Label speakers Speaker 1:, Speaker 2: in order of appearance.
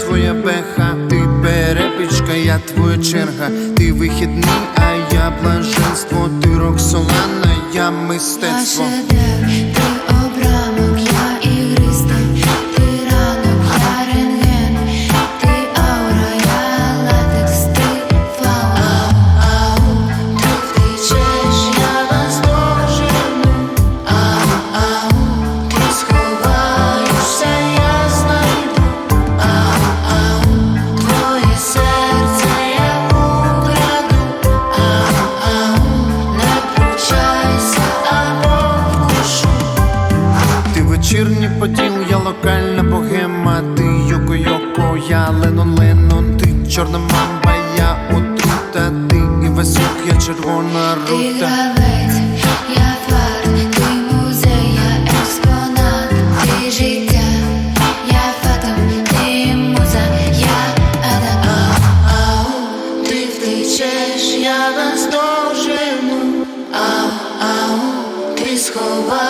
Speaker 1: твоя пеха, ти перепічка, я твоя
Speaker 2: черга, ти вихідний, а я блаженство, ти роксолана, я
Speaker 1: мистецтво. Вечірній поділ, я локальна богема, ти йоко-йоко, я ленон ленон, ти чорна мамба, я отрута, ти і весок, я червона рута.
Speaker 2: я я Адам. Ау, ау, ти втечеш,